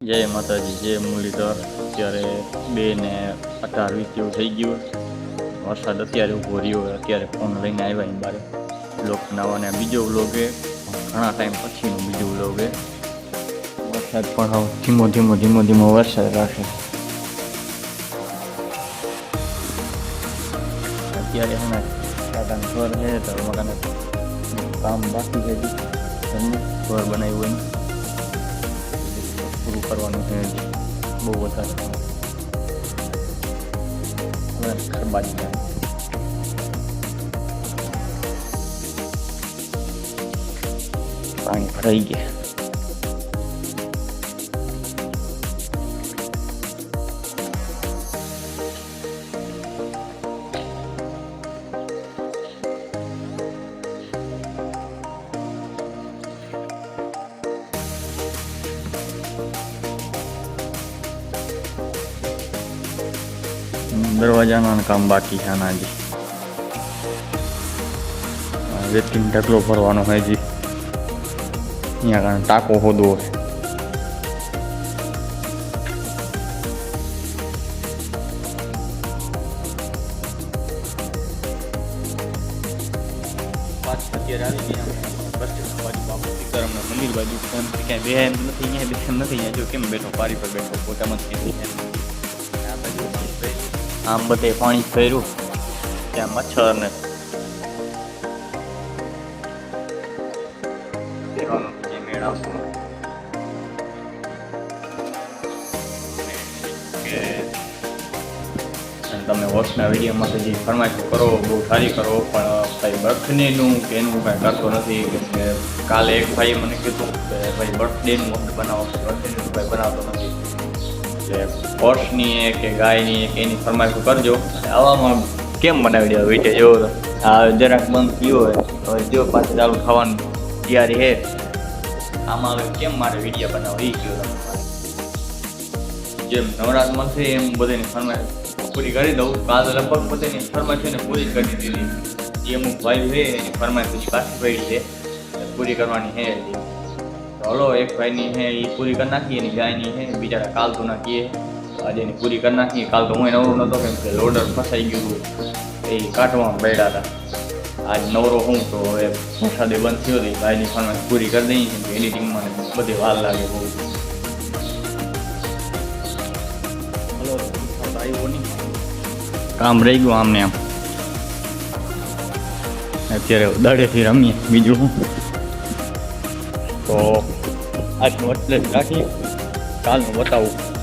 જય માતાજી, જય મુરલીધર. અત્યારે બે ને અઢાર વીસ જેવું થઈ ગયું વરસાદ અત્યારે ઊભો રહ્યો હોય. અત્યારે ફોન લઈને આવ્યા એ બારે. બ્લોગ બનાવવાને બીજો વ્લોગ ઘણા ટાઈમ પછીનો બીજો વ્લોગ વરસાદ પણ હવે ધીમો ધીમો ધીમો ધીમો વરસાદ રાખે. અત્યારે હમણાં દાદાનું ઘર છે, તો મકાને કામ બાકી છે. ઘર બનાવ્યું એનું કરવાનું છે બહુ વધારે. હવે ઘર પાણી ભરાઈ ગયા દરવાજાના કામ બાકી છે આના હજી વેટિંગ ઢગલો ભરવાનો હોય હજી અહીંયા કારણે ટાંકો હોદવો છે અત્યારે આવી ગયા મંદિર બાજુ ક્યાંય બે એમ નથી, અહીંયા બે એમ નથી, અહીંયા જો કેમ બેઠો, પારી પર બેઠો, પોતામાં ક્યાંય. આમ બધે પાણી ભર્યું. ત્યાં મચ્છર ને તમે વોટ્સના વિડીયોમાં જે ફરમાઈશ કરો બહુ સારી કરો પણ ભાઈ બર્થડેનું કે એનું કાંઈ કરતો નથી કે કાલે એક ભાઈએ મને કીધું કે ભાઈ બર્થડેનું બનાવો બર્થડેનું ભાઈ બનાવતો નથી. એટલે હોર્સની કે ગાયની કે એની ફરમાઈશ કરજો. આવામાં કેમ બનાવી દેવા વીડિયો જો આ જરાક બંધ થયો હોય. તો જો પાછું ચાલુ ખાવાની તૈયારી હે આમાં હવે કેમ મારે વીડિયો બનાવો એ કયો જેમ નવરાત થઈ એમ બધાની ફરમાઈશ પૂરી કરી દઉં. કાલ લગભગ બધાની ફરમાઈશ છે ને પૂરી કરી દીધી. જે અમુક ભાઈ છે, એની ફરમાઈશ પછી પાછી પડી છે. પૂરી કરવાની છે તો હલો, એક ભાઈની હે એ પૂરી કરી નાખી, એની ગાયની હે, બિચારા કાલ તો નાખીએ. આજે એની પૂરી કરી નાખી કાલ તો હું નવરો નહોતો કેમ કે લોડર ફસાઈ ગયું એ કાઢવામાં બેડા હતા. આજ નવરો હું, તો હવે વરસાદે બંધ થયો હતી ભાઈની ફરમાઈશ પૂરી કરી દઈએ, કેમ કે એડિટિંગમાં બધી વાર લાગે બહુ. કામ રહી ગયું આમને આમ. અત્યારે દાડેથી રમીએ, બીજું તો આજનું એટલે જ રાખીએ. કાલનું બતાવું.